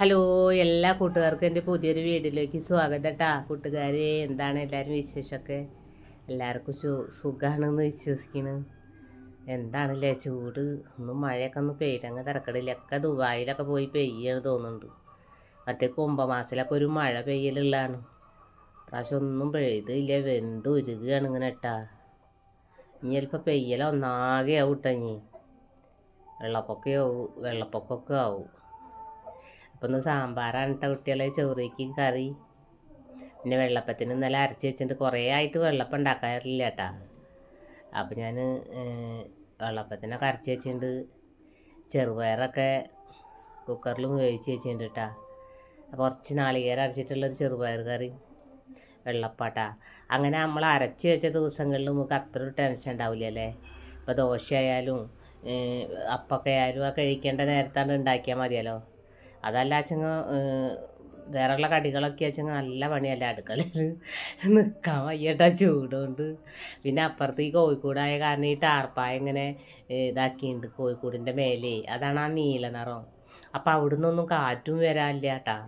Hello എല്ലാ കൂട്ടുകാർക്കും എന്റെ പുതിയൊരു വീഡിയോയിലേക്ക് സ്വാഗതം കേട്ടാ കൂട്ടുകാരെ എന്താണ് എല്ലാവരും വിശേഷമൊക്കെ? എല്ലാവർക്കും സു സുഖമാണെന്ന് വിശ്വസിക്കുന്നു എന്താണല്ലേ ചൂട്. ഒന്നും മഴയൊക്കെ ഒന്ന് പെയ്തങ്ങ് തിരക്കടില്ല. ഒക്കെ ദുബായിലൊക്കെ പോയി പെയ്യാണ് തോന്നുന്നുണ്ട്. മറ്റേ കുംഭമാസത്തിലൊക്കെ ഒരു മഴ പെയ്യലുള്ളതാണ്. പ്രാവശ്യം ഒന്നും പെയ്തില്ല. വെന്ത് ഉരുകയാണ് ഇങ്ങനെ ഇട്ടാ ഇനി ചിലപ്പോൾ പെയ്യല ആവും കേട്ടോ ഇനി. വെള്ളപ്പൊക്കെ ആവും. വെള്ളപ്പൊക്കമൊക്കെ ആവും. അപ്പം ഒന്ന് സാമ്പാറാണ് കേട്ടോ കുട്ടികളെ ചോറേക്ക് കറി. പിന്നെ വെള്ളപ്പത്തിന് ഇന്നലെ അരച്ച് വെച്ചിട്ട് കുറേ ആയിട്ട് വെള്ളപ്പം ഉണ്ടാക്കാറില്ല കേട്ടാ. അപ്പം ഞാൻ വെള്ളപ്പത്തിനൊക്കെ അരച്ച് വെച്ചിട്ടുണ്ട് ചെറുപയറൊക്കെ കുക്കറിൽ വേവിച്ച് വെച്ചിട്ടുണ്ട് കേട്ടാ. അപ്പോൾ കുറച്ച് നാളികേരം അരച്ചിട്ടുള്ളൊരു ചെറുപയർ കറി വെള്ളപ്പാട്ടാ. അങ്ങനെ നമ്മൾ അരച്ച് വെച്ച ദിവസങ്ങളിൽ നമുക്ക് അത്ര ടെൻഷൻ ഉണ്ടാവില്ല അല്ലേ? ഇപ്പോൾ ദോശയായാലും അപ്പൊക്കെ ആയാലും ആ കഴിക്കേണ്ട നേരത്താണ് ഉണ്ടാക്കിയാൽ മതിയല്ലോ. അതല്ല വെച്ചങ്ങ വേറെയുള്ള കടികളൊക്കെ വെച്ചങ്ങ നല്ല പണിയല്ല അടുക്കളയിൽ നിൽക്കാൻ വയ്യട്ടാ ചൂടുകൊണ്ട് പിന്നെ അപ്പുറത്ത് ഈ കോഴിക്കോടായ കാരണം ഈ ടാർപ്പായ ഇങ്ങനെ ഇതാക്കിയിട്ടുണ്ട് കോഴിക്കോടിന്റെ മേലെ. അതാണ് ആ നീല നിറം. അപ്പോൾ അവിടുന്നൊന്നും കാറ്റും വരാനില്ല കേട്ടാ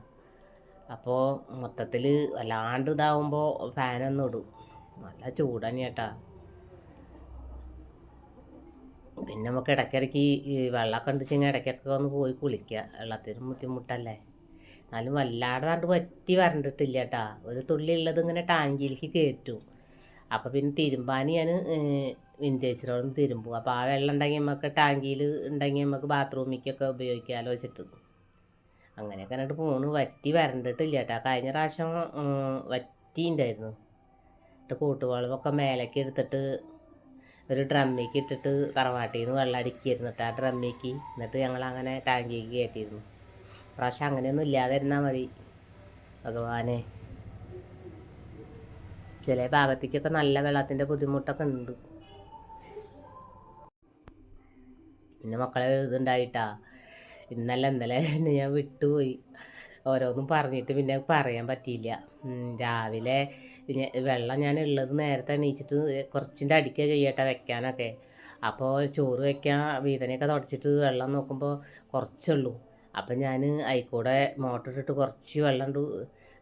അപ്പോൾ മൊത്തത്തിൽ വല്ലാണ്ട് ഇതാവുമ്പോൾ ഫാനൊന്നും ഇടും. നല്ല ചൂടാണ് ചേട്ടാ പിന്നെ നമുക്ക് ഇടയ്ക്കിടയ്ക്ക് ഈ വെള്ളമൊക്കെ ഉണ്ട് കഴിഞ്ഞാൽ ഇടയ്ക്കൊക്കെ ഒന്ന് പോയി കുളിക്കുക വെള്ളത്തിന് ബുദ്ധിമുട്ടല്ലേ? എന്നാലും വല്ലാണ്ട് പറ്റി വരണ്ടിട്ടില്ല കേട്ടാ ഒരു തുള്ളി ഉള്ളത് ഇങ്ങനെ ടാങ്കിയിലേക്ക് കയറ്റും. അപ്പോൾ പിന്നെ തിരുമ്പാൻ ഞാൻ വിന്റേജിനോടൊന്ന് തിരുമ്പും. അപ്പോൾ ആ വെള്ളം ഉണ്ടെങ്കിൽ നമുക്ക് ടാങ്കിയിൽ ഉണ്ടെങ്കിൽ നമുക്ക് ബാത്റൂമിലേക്കൊക്കെ ഉപയോഗിക്കാമല്ലോ വെച്ചിട്ട്. അങ്ങനെയൊക്കെ എന്നിട്ട് പോണു. വറ്റി വരണ്ടിട്ടില്ല കേട്ടോ കഴിഞ്ഞ പ്രാവശ്യം വറ്റിയുണ്ടായിരുന്നു എന്നിട്ട് കൂട്ടുവളവൊക്കെ മേലേക്ക് എടുത്തിട്ട് ഒരു ഡ്രമ്മിക്ക് ഇട്ടിട്ട് തറവാട്ടിൽ നിന്ന് വെള്ളം അടിക്കായിരുന്നു കേട്ടോ ആ ഡ്രമ്മിക്ക്. എന്നിട്ട് ഞങ്ങൾ അങ്ങനെ ടാങ്കിക്ക് കയറ്റിയിരുന്നു പ്രാവശ്യം അങ്ങനെയൊന്നും ഇല്ലാതിരുന്നാൽ മതി. ഭഗവാനെ. ചില ഭാഗത്തേക്കൊക്കെ നല്ല വെള്ളത്തിന്റെ ബുദ്ധിമുട്ടൊക്കെ ഉണ്ട്. പിന്നെ മക്കളെ ഇതുണ്ടായിട്ടാ. ഇന്നല്ല ഇന്നലെ ഞാൻ വിട്ടുപോയി. ഓരോന്നും പറഞ്ഞിട്ട് പിന്നെ പറയാൻ പറ്റിയില്ല. രാവിലെ വെള്ളം ഞാൻ ഉള്ളത് നേരത്തെ എണീച്ചിട്ട് കുറച്ചിന്റെ അടിക്കുക ചെയ്യട്ടെ വെക്കാനൊക്കെ. അപ്പോൾ ചോറ് വെക്കാൻ വീതനയൊക്കെ തുടച്ചിട്ട് വെള്ളം നോക്കുമ്പോൾ കുറച്ചുള്ളൂ. അപ്പം ഞാൻ അതിൽക്കൂടെ മോട്ടർ ഇട്ടിട്ട് കുറച്ച് വെള്ളം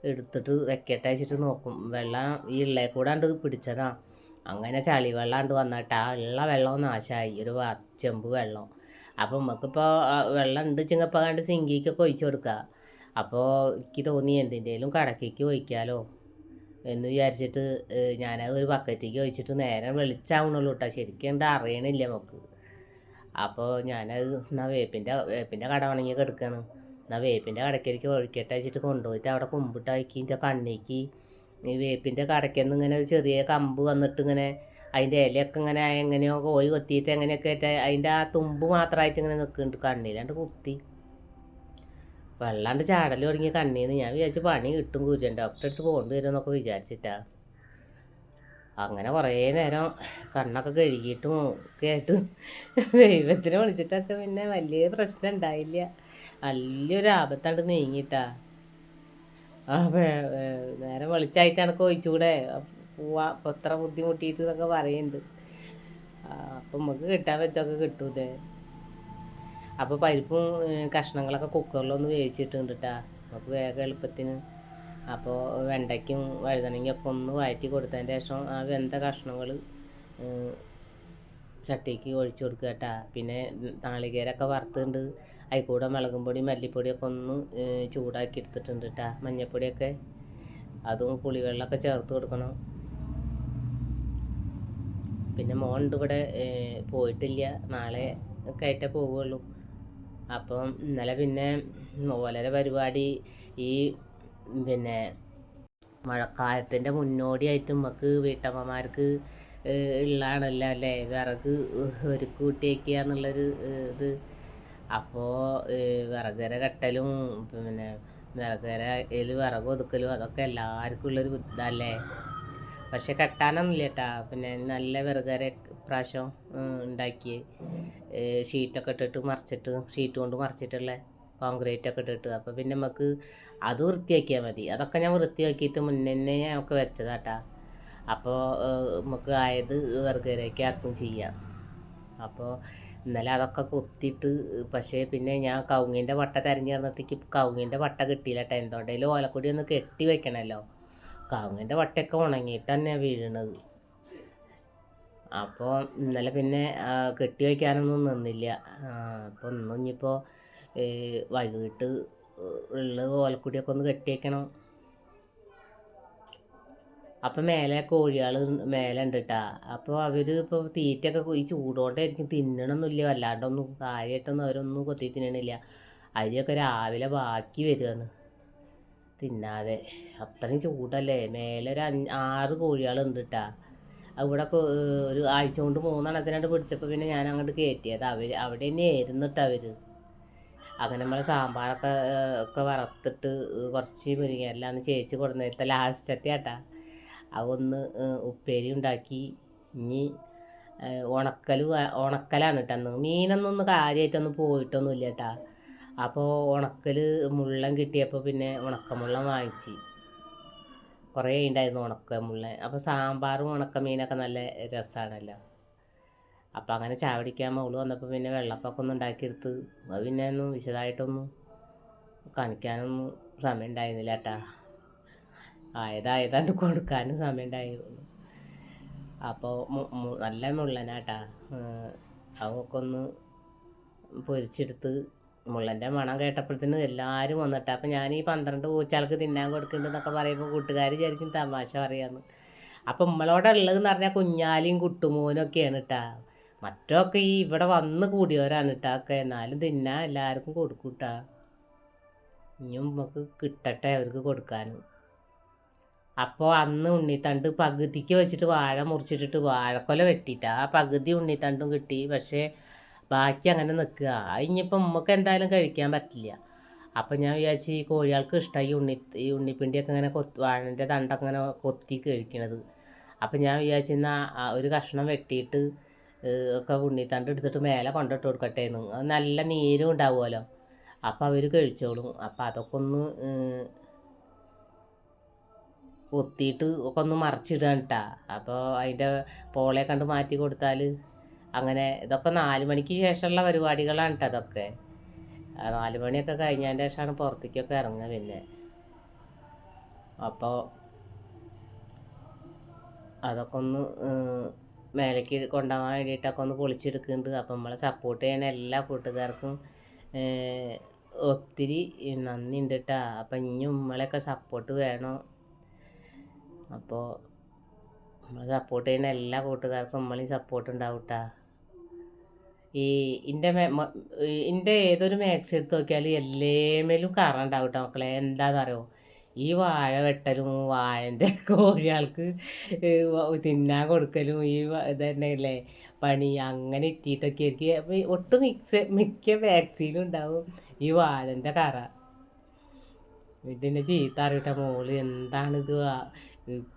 എടുത്തിട്ട് വെക്കട്ടെ വെച്ചിട്ട് നോക്കും. വെള്ളം ഈ ഉള്ളേ ഉണ്ട് പിടിച്ചതാ. അങ്ങനെ ചളി വെള്ളം ഉണ്ട് വന്നിട്ട് ആ ഉള്ള വെള്ളം നാശമായി ഒരു ചെമ്പ് വെള്ളം. അപ്പം നമുക്കിപ്പോൾ വെള്ളം ഉണ്ട് ചിങ്ങപ്പോൾ കണ്ട് സിങ്കിക്കൊക്കെ ഒഴിച്ചു കൊടുക്കുക അപ്പോൾ എനിക്ക് തോന്നി എന്തിന്റെലും കടക്കേക്ക് ഒഴിക്കാലോ എന്ന് വിചാരിച്ചിട്ട് ഞാനത് ഒരു ബക്കറ്റിലേക്ക് ഒഴിച്ചിട്ട് നേരെ വെളിച്ചാവണുള്ളൂ കേട്ടോ ശരിക്കും എന്താ അറിയണില്ല നമുക്ക്. അപ്പോൾ ഞാനത് എന്നാൽ വേപ്പിന്റെ വേപ്പിന്റെ കട ഉണങ്ങി കിടക്കുകയാണ് എന്നാൽ വേപ്പിന്റെ കടക്കേക്ക് ഒഴിക്കട്ടെ വെച്ചിട്ട് കൊണ്ടുപോയിട്ട് അവിടെ കുമ്പിട്ട് അയക്കി എന്റെ കണ്ണിക്ക് ഈ വേപ്പിന്റെ കടയ്ക്കൊന്നും ഇങ്ങനെ ഒരു ചെറിയ കമ്പ് വന്നിട്ട് ഇങ്ങനെ അതിന്റെ ഇലയൊക്കെ ഇങ്ങനെ എങ്ങനെയോ കോഴി കൊത്തിയിട്ട് എങ്ങനെയൊക്കെ ആയിട്ട് അതിന്റെ ആ തുമ്പ് മാത്രമായിട്ട് ഇങ്ങനെ നിൽക്കുന്നുണ്ട് കണ്ണിലാണ്ട് കുത്തി. വെള്ളാണ്ട് ചാടൽ തുടങ്ങിയ കണ്ണീന്ന് ഞാൻ വിചാരിച്ച് പണി കിട്ടും കുര്യൻ ഡോക്ടറെ അടുത്ത് പോകേണ്ടി വരും എന്നൊക്കെ വിചാരിച്ചിട്ടാ. അങ്ങനെ കുറേ നേരം കണ്ണൊക്കെ കഴുകിയിട്ടും ഒക്കെ ആയിട്ട് ദൈവത്തിനെ വിളിച്ചിട്ടൊക്കെ പിന്നെ വലിയ പ്രശ്നം ഉണ്ടായില്ല. നല്ലൊരു ആപത്താണ്ട് നീങ്ങിട്ടാ. നേരം വെളിച്ചായിട്ടാണ് കൊയിച്ചൂടെ. പോവാ എത്ര ബുദ്ധിമുട്ടിയിട്ട് എന്നൊക്കെ പറയുന്നുണ്ട് അപ്പം നമുക്ക് കിട്ടാൻ വെച്ചൊക്കെ കിട്ടൂലേ അപ്പോൾ പരിപ്പും കഷ്ണങ്ങളൊക്കെ കുക്കറിലൊന്ന് വേവിച്ചിട്ടുണ്ട് നമുക്ക് വേഗം എളുപ്പത്തിന്. അപ്പോൾ വെണ്ടയ്ക്കും വഴുതനങ്ങയൊക്കെ ഒന്ന് വഴറ്റി കൊടുത്തതിന്റെ ശേഷം ആ വെന്ത കഷ്ണങ്ങൾ ചട്ടിക്ക് ഒഴിച്ചു കൊടുക്കുക കേട്ടോ പിന്നെ നാളികേരമൊക്കെ വറുത്തുണ്ട്. അതിൽ കൂടെ മുളകും പൊടി മല്ലിപ്പൊടിയൊക്കെ ഒന്ന് ചൂടാക്കി എടുത്തിട്ടുണ്ട് കേട്ടോ മഞ്ഞൾപ്പൊടിയൊക്കെ അതും പുളിവെള്ളമൊക്കെ ചേർത്ത് കൊടുക്കണം. പിന്നെ മോണ്ട് ഇവിടെ പോയിട്ടില്ല. നാളെ കയറ്റേ പോവുള്ളൂ. അപ്പം ഇന്നലെ പിന്നെ ഓലര പരിപാടി ഈ പിന്നെ മഴക്കാലത്തിന്റെ മുന്നോടിയായിട്ട് നമുക്ക് വീട്ടമ്മമാർക്ക് ഉള്ളതാണല്ലോ അല്ലേ? വിറക് ഒരു കൂട്ടിയേക്കുക എന്നുള്ളൊരു ഇത്. അപ്പോൾ വിറകര കെട്ടലും പിന്നെ വിറകരയിൽ വിറക് ഒതുക്കലും അതൊക്കെ എല്ലാവർക്കും ഉള്ളൊരു ഇതല്ലേ? പക്ഷെ കെട്ടാനൊന്നുമില്ല കേട്ടാ പിന്നെ നല്ല വിറകര പ്രാവശ്യം ഉണ്ടാക്കി ഷീറ്റൊക്കെ ഇട്ടിട്ട് മറിച്ചിട്ട് ഷീറ്റ് കൊണ്ട് മറിച്ചിട്ടുള്ള കോൺക്രീറ്റ് ഒക്കെ ഇട്ടിട്ട്. അപ്പോൾ പിന്നെ നമുക്ക് അത് വൃത്തിയാക്കിയാൽ മതി. അതൊക്കെ ഞാൻ വൃത്തിയാക്കിയിട്ട് മുന്നേ ഞാൻ ഒക്കെ വെച്ചതാട്ടാ. അപ്പോൾ നമുക്ക് ആയത് വിറകരയ്ക്ക് ആക്കും ചെയ്യാം. അപ്പോൾ ഇന്നലെ അതൊക്കെ കൊത്തിയിട്ട് പക്ഷേ പിന്നെ ഞാൻ കവുങ്ങിന്റെ വട്ട തിരഞ്ഞു തന്നിട്ടേക്ക് വട്ട കിട്ടിയില്ല കേട്ടോ എന്തുകൊണ്ടെങ്കിലും ഓലക്കൊടി ഒന്ന് കെട്ടി വെക്കണമല്ലോ കവുങ്ങിന്റെ വട്ടയൊക്കെ ഉണങ്ങിയിട്ട് തന്നെ വീഴണത്. അപ്പോൾ ഇന്നലെ പിന്നെ കെട്ടി വയ്ക്കാനൊന്നും നിന്നില്ല. അപ്പോൾ ഇന്ന് ഇനിയിപ്പോൾ വൈകിട്ട് ഉള്ള ഓലക്കുടിയൊക്കെ ഒന്ന് കെട്ടി വയ്ക്കണം അപ്പം മേലെ കോഴികൾ മേലെ ഉണ്ട് കേട്ടാ അപ്പോൾ അവർ ഇപ്പോൾ തീറ്റയൊക്കെ ഈ ചൂടുകൊണ്ടായിരിക്കും തിന്നണമൊന്നുമില്ല വല്ലാണ്ടൊന്നും കാര്യമായിട്ടൊന്നും അവരൊന്നും കൊത്തി തിന്നണില്ല. അരിയൊക്കെ രാവിലെ ബാക്കി വരികയാണ് തിന്നാതെ. അത്രയും ചൂടല്ലേ? മേലെ ഒരു അഞ്ച് ആറ് കോഴികളുണ്ട് കേട്ടാ അവിടെ ഒരു ആഴ്ച കൊണ്ട് മൂന്നെണ്ണത്തിനായിട്ട് പിടിച്ചപ്പോൾ പിന്നെ ഞാൻ അങ്ങോട്ട് കയറ്റിയത് അവർ അവിടെ തന്നെ ആയിരുന്നു കേട്ടോ അവർ അങ്ങനെ നമ്മളെ സാമ്പാറൊക്കെ ഒക്കെ വറുത്തിട്ട് കുറച്ച് മുരിങ്ങയെല്ലാം ചേച്ചി കൊടുന്നേരത്തെ ലാസ്റ്റത്തെ ആട്ടാ അതൊന്ന് ഉപ്പേരി ഉണ്ടാക്കി. ഇനി ഉണക്കൽ ഉണക്കലാണ് കേട്ടോ അന്ന് മീനൊന്നും ഒന്ന് കാര്യമായിട്ടൊന്നും പോയിട്ടൊന്നുമില്ല കേട്ടാ അപ്പോൾ ഉണക്കൽ മുള്ളം കിട്ടിയപ്പോൾ പിന്നെ ഉണക്കമുള്ളം വാങ്ങിച്ച്. കുറേ ഉണ്ടായിരുന്നു ഉണക്ക മുള്ള അപ്പോൾ സാമ്പാറും ഉണക്കമീനൊക്കെ നല്ല രസമാണല്ലോ അപ്പോൾ അങ്ങനെ ചാവടിക്കാൻ മോൾ വന്നപ്പോൾ പിന്നെ വെള്ളപ്പൊക്കെ ഒന്ന് ഉണ്ടാക്കിയെടുത്ത് അത് പിന്നെ ഒന്നും വിശദമായിട്ടൊന്നും കാണിക്കാനൊന്നും സമയം ഉണ്ടായിരുന്നില്ല കേട്ടാ. ആയതായതാണ്ട് കൊടുക്കാനും സമയം ഉണ്ടായിരുന്നു. അപ്പോൾ നല്ല മുള്ളനാട്ടാ അവക്കൊന്ന് പൊരിച്ചെടുത്ത് മുള്ളന്റെ മണം കേട്ടപ്പോഴത്തേന് എല്ലാവരും വന്നിട്ട് അപ്പം ഞാൻ ഈ പന്ത്രണ്ട് പൂച്ചാൾക്ക് തിന്നാൻ കൊടുക്കുന്നുണ്ടെന്നൊക്കെ പറയുമ്പോൾ കൂട്ടുകാർ വിചാരിക്കും തമാശ പറയാമെന്ന് അപ്പം നമ്മളോടെ ഉള്ളതെന്ന് പറഞ്ഞാൽ കുഞ്ഞാലിയും കുട്ടുമോനും ഒക്കെയാണ് കേട്ടാ മറ്റൊക്കെ ഈ ഇവിടെ വന്ന് കൂടിയവരാണ് കേട്ടാ ഒക്കെ. എന്നാലും തിന്നാൻ എല്ലാവർക്കും കൊടുക്കും കേട്ടാ ഇനിയും നമുക്ക് കിട്ടട്ടെ അവർക്ക് കൊടുക്കാനും. അപ്പോൾ അന്ന് ഉണ്ണിത്തണ്ട് പകുതിക്ക് വെച്ചിട്ട് വാഴ മുറിച്ചിട്ടിട്ട് വാഴക്കൊല വെട്ടിയിട്ട് ആ പകുതി ഉണ്ണിത്തണ്ടും കിട്ടി. പക്ഷേ ബാക്കി അങ്ങനെ നിൽക്കുക. ഇനിയിപ്പം നമുക്ക് എന്തായാലും കഴിക്കാൻ പറ്റില്ല. അപ്പം ഞാൻ വിചാരിച്ചു ഈ കോഴികൾക്ക് ഇഷ്ടമായി ഉണ്ണി ഈ ഉണ്ണിപ്പിണ്ടിയൊക്കെ ഇങ്ങനെ കൊത്തി വാഴന്റെ തണ്ടൊക്കെ ഇങ്ങനെ കൊത്തി കഴിക്കണത്. അപ്പം ഞാൻ വിചാരിച്ചു എന്നാൽ ഒരു കഷ്ണം വെട്ടിയിട്ട് ഒക്കെ ഉണ്ണിത്തണ്ട് എടുത്തിട്ട് മേലെ കൊണ്ടിട്ട് കൊടുക്കട്ടെ എന്ന് നല്ല നീരും ഉണ്ടാവുമല്ലോ. അപ്പം അവർ കഴിച്ചോളും. അപ്പം അതൊക്കെ ഒന്ന് കൊത്തിയിട്ട് ഒക്കെ ഒന്ന് മറിച്ചിടാൻ കേട്ടാ അപ്പോൾ അതിന്റെ പോളെ കണ്ട് മാറ്റി കൊടുത്താൽ അങ്ങനെ ഇതൊക്കെ നാല് മണിക്ക് ശേഷമുള്ള പരിപാടികളാണ് കേട്ടോ അതൊക്കെ. നാല് മണിയൊക്കെ കഴിഞ്ഞതിന്റെ ശേഷമാണ് പുറത്തേക്കൊക്കെ ഇറങ്ങുക പിന്നെ. അപ്പോൾ അതൊക്കെ ഒന്ന് മേലേക്ക് കൊണ്ടുപോകാൻ വേണ്ടിയിട്ടൊക്കെ ഒന്ന് പൊളിച്ചെടുക്കുന്നുണ്ട്. അപ്പം നമ്മളെ സപ്പോർട്ട് ചെയ്യുന്ന എല്ലാ കൂട്ടുകാർക്കും ഒത്തിരി നന്ദി ഉണ്ട് കേട്ടോ അപ്പം ഇനി നമ്മളെയൊക്കെ സപ്പോർട്ട് വേണം. അപ്പോൾ നമ്മളെ സപ്പോർട്ട് ചെയ്യുന്ന എല്ലാ കൂട്ടുകാർക്കും നമ്മളീ സപ്പോർട്ട് ഉണ്ടാവും കേട്ടോ ഈ എന്റെ എന്റെ ഏതൊരു മാക്സ് എടുത്ത് നോക്കിയാൽ എല്ലാമേലും കറ ഉണ്ടാവും കേട്ടോ മക്കളെ. എന്താണെന്നറിയോ ഈ വാഴ വെട്ടലും വാഴന്റെ കോഴികൾക്ക് തിന്നാൻ കൊടുക്കലും ഈ ഇതന്നെയല്ലേ? പണി അങ്ങനെ ഇട്ടിട്ടൊക്കെ ആയിരിക്കും. അപ്പോൾ ഒട്ടും മിക്സ് മിക്ക വാക്സിനും ഉണ്ടാവും ഈ വാഴന്റെ കറ. ഇതിന്റെ ചീത്ത അറിയട്ടെ മോൾ. എന്താണിത്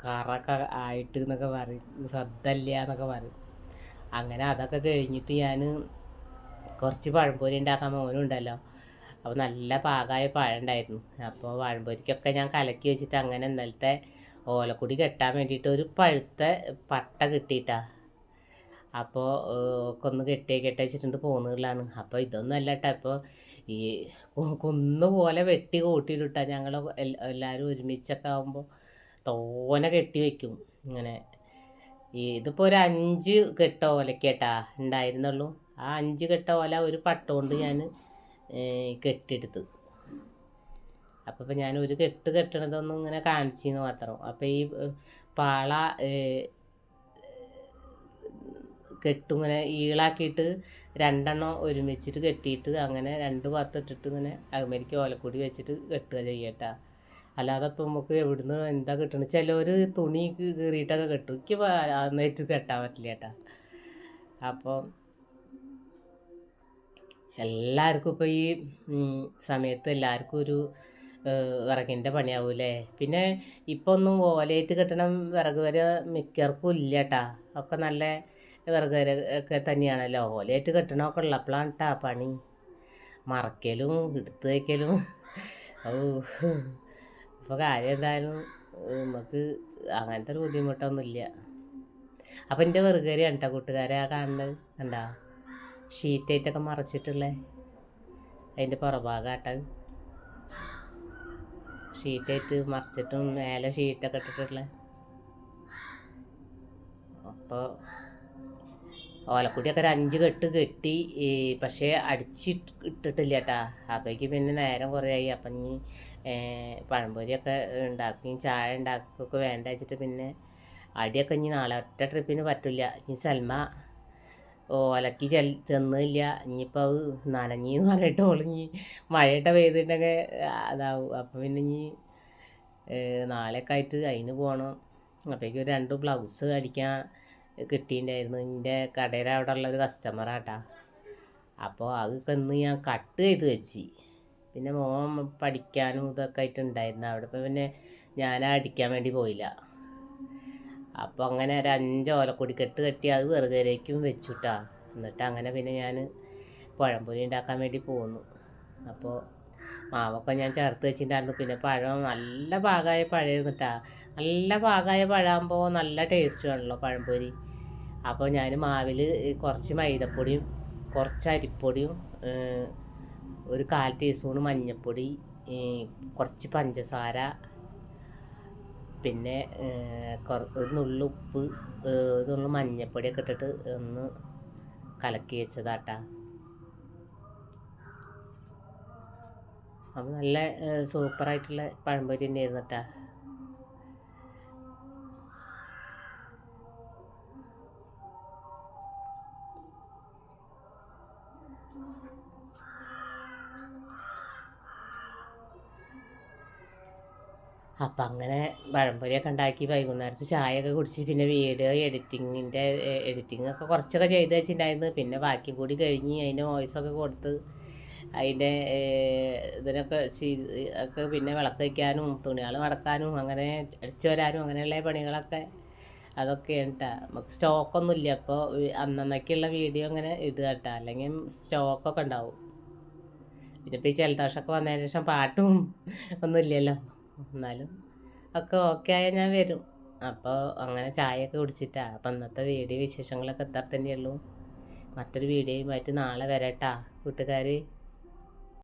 കറൊക്കെ ആയിട്ട് എന്നൊക്കെ പറയും. ശ്രദ്ധയില്ല എന്നൊക്കെ പറയും. അങ്ങനെ അതൊക്കെ കഴിഞ്ഞിട്ട് ഞാൻ കുറച്ച് പഴംപൊരി ഉണ്ടാക്കാൻ മോനുണ്ടല്ലോ. അപ്പോൾ നല്ല പാകമായ പഴം ഉണ്ടായിരുന്നു. അപ്പോൾ പഴംപൊരിക്കൊക്കെ ഞാൻ കലക്കി വെച്ചിട്ട് അങ്ങനെ ഇന്നലത്തെ ഓലക്കുടി കെട്ടാൻ വേണ്ടിയിട്ട് ഒരു പഴുത്ത പട്ട കിട്ടിയിട്ടാ. അപ്പോൾ ഒക്കെ ഒന്ന് കെട്ടി കെട്ടി വെച്ചിട്ടുണ്ട് പോകുന്നതാണ് അപ്പോൾ ഇതൊന്നും അല്ല കേട്ടോ ഇപ്പോൾ ഈ കുന്ന് പോലെ വെട്ടി കൂട്ടിയിട്ടാ ഞങ്ങൾ എല്ലാവരും ഒരുമിച്ചൊക്കെ ആകുമ്പോൾ തോനെ കെട്ടി വയ്ക്കും ഇങ്ങനെ ഇതിപ്പോൾ ഒരു അഞ്ച് കെട്ട ഓലക്കേട്ടാ ഉണ്ടായിരുന്നുള്ളൂ ആ അഞ്ച് കെട്ട ഓല ഒരു പട്ട കൊണ്ട് ഞാൻ കെട്ടിയെടുത്ത്. അപ്പോൾ ഇപ്പം ഞാൻ ഒരു കെട്ട് കെട്ടണതൊന്നും ഇങ്ങനെ കാണിച്ചെന്ന് മാത്രം. അപ്പോൾ ഈ പാള കെട്ടും ഇങ്ങനെ ഈളാക്കിയിട്ട് രണ്ടെണ്ണം ഒരുമിച്ചിട്ട് കെട്ടിയിട്ട് അങ്ങനെ രണ്ട് ഭാഗത്തിട്ടിട്ട് ഇങ്ങനെ അകമരിക്ക് ഓലക്കൂടി വെച്ചിട്ട് കെട്ടുക ചെയ്യട്ടാ. അല്ലാതെ ഇപ്പം നമുക്ക് എവിടുന്ന് എന്താ കിട്ടണത് ചിലവർ തുണി കീ- കീറിയിട്ടൊക്കെ കെട്ടും. എനിക്ക് നേരിട്ട് കെട്ടാൻ പറ്റില്ല ചേട്ടാ അപ്പോൾ എല്ലാവർക്കും ഇപ്പോൾ ഈ സമയത്ത് എല്ലാവർക്കും ഒരു വിറകിന്റെ പണിയാവൂലേ പിന്നെ ഇപ്പോൾ ഒന്നും ഓലയിട്ട് കിട്ടണം വിറക് വരെ മിക്കവർക്കും ഇല്ല കേട്ടാ. ഒക്കെ നല്ല വിറക് വര ഒക്കെ തന്നെയാണല്ലോ. ഓലയിട്ട് കെട്ടണമൊക്കെ ഉള്ളപ്പോഴാണ് കേട്ടാ പണി. മറക്കലും എടുത്ത് വയ്ക്കലും ഓ ഇപ്പോൾ കാര്യം എന്തായാലും നമുക്ക് അങ്ങനത്തെ ഒരു ബുദ്ധിമുട്ടൊന്നുമില്ല. അപ്പം എന്റെ വെറുകരയാണ് കണ്ട കൂട്ടുകാരെ ആ കാണുന്നത് കണ്ടാ? ഷീറ്റായിട്ടൊക്കെ മറച്ചിട്ടുള്ളേ. അതിന്റെ പുറഭാഗാട്ട. ഷീറ്റായിട്ട് മറച്ചിട്ടും മേലെ ഷീറ്റൊക്കെ ഇട്ടിട്ടുള്ളേ. അപ്പോൾ ഓലക്കുടിയൊക്കെ ഒരു അഞ്ച് കെട്ട് കെട്ടി പക്ഷേ അടിച്ചിട്ട് ഇട്ടിട്ടില്ല കേട്ടാ അപ്പോഴേക്ക് പിന്നെ നേരം കുറേ ആയി അപ്പം ഇനി പഴംപൊരിയൊക്കെ ഉണ്ടാക്കി ചായ ഉണ്ടാക്കുകയൊക്കെ വേണ്ട വെച്ചിട്ട് പിന്നെ അടിയൊക്കെ ഇനി നാളെ ഒറ്റ ട്രിപ്പിന് പറ്റില്ല. ഇനി സൽമ ഓലക്ക് ചെൽ ചെന്നില്ല. ഇനിയിപ്പോൾ അത് നനഞ്ഞെന്ന് പറഞ്ഞിട്ട് ഒളിഞ്ഞി മഴയൊക്കെ പെയ്തിട്ടൊക്കെ അതാവും. അപ്പം പിന്നെ ഇനി നാളെയൊക്കെ ആയിട്ട് അതിന് പോകണം അപ്പോഴേക്കും രണ്ട് ബ്ലൗസ് അടിക്കാൻ കിട്ടിയിട്ടുണ്ടായിരുന്നു. എന്റെ കടയുടെ അവിടെ ഉള്ള ഒരു കസ്റ്റമറാട്ടാ അപ്പോൾ അതൊക്കെ ഇന്ന് ഞാൻ കട്ട് ചെയ്ത് വെച്ച്. പിന്നെ മോൻ പഠിക്കാനും ഇതൊക്കെ ആയിട്ട് ഉണ്ടായിരുന്നു. അവിടെ ഇപ്പം പിന്നെ ഞാൻ അടിക്കാൻ വേണ്ടി പോയില്ല. അപ്പോൾ അങ്ങനെ ഒരു അഞ്ച് ഓലക്കൊടി കെട്ട് കെട്ടി അത് വെറുകരേക്കും വെച്ചുട്ടാ. എന്നിട്ട് അങ്ങനെ പിന്നെ ഞാൻ പഴംപൊരി ഉണ്ടാക്കാൻ വേണ്ടി പോന്നു. അപ്പോൾ മാവൊക്കെ ഞാൻ ചേർത്ത് വെച്ചിട്ടുണ്ടായിരുന്നു. പിന്നെ പഴം നല്ല പാകമായ പഴയിരുന്നിട്ടാ നല്ല പാകമായ പഴമാകുമ്പോൾ നല്ല ടേസ്റ്റ് ആണല്ലോ പഴംപൊരി. അപ്പോൾ ഞാൻ മാവിൽ കുറച്ച് മൈദപ്പൊടിയും കുറച്ച് അരിപ്പൊടിയും ഒരു കാൽ ടീസ്പൂൺ മഞ്ഞൾപ്പൊടി കുറച്ച് പഞ്ചസാര പിന്നെ ഒരു നുള്ളു ഉപ്പ് ഒരു നുള്ളു മഞ്ഞൾപ്പൊടിയൊക്കെ ഇട്ടിട്ട് ഒന്ന് കലക്കി വെച്ചതാട്ടാ. അപ്പം നല്ല സൂപ്പറായിട്ടുള്ള പഴംപൊരി തന്നെയായിരുന്നു കേട്ടാ അപ്പം അങ്ങനെ പഴംപൊരിയൊക്കെ ഉണ്ടാക്കി വൈകുന്നേരത്ത് ചായയൊക്കെ കുടിച്ച് പിന്നെ വീഡിയോ എഡിറ്റിങ്ങിന്റെ എഡിറ്റിങ്ങൊക്കെ കുറച്ചൊക്കെ ചെയ്ത് വെച്ചിട്ടുണ്ടായിരുന്നു. പിന്നെ ബാക്കി കൂടി കഴിഞ്ഞ് അതിന്റെ വോയിസൊക്കെ കൊടുത്ത് അതിന്റെ ഇതിനൊക്കെ ചെയ്ത് ഒക്കെ പിന്നെ വിളക്ക് വയ്ക്കാനും തുണികൾ മടക്കാനും അങ്ങനെ അടിച്ചു വരാനും അങ്ങനെയുള്ള പണികളൊക്കെ അതൊക്കെയാണ് കേട്ടോ നമുക്ക് സ്റ്റോക്കൊന്നും ഇല്ല. അപ്പോൾ അന്നന്നൊക്കെയുള്ള വീഡിയോ അങ്ങനെ ഇടുക കേട്ടോ. അല്ലെങ്കിൽ സ്റ്റോക്കൊക്കെ ഉണ്ടാവും. പിന്നെ ഇപ്പോൾ ഈ ജലദോഷമൊക്കെ വന്നതിന് ശേഷം പാട്ടും ഒന്നും ഇല്ലല്ലോ. എന്നാലും ഒക്കെ ഓക്കെ ആയാൽ ഞാൻ വരും. അപ്പോൾ അങ്ങനെ ചായയൊക്കെ കുടിച്ചിട്ടാ. അപ്പം ഇന്നത്തെ വീഡിയോ വിശേഷങ്ങളൊക്കെ എത്ര തന്നെയുള്ളൂ മറ്റൊരു വീഡിയോയുമായിട്ട് നാളെ വരട്ടാ. കൂട്ടുകാർ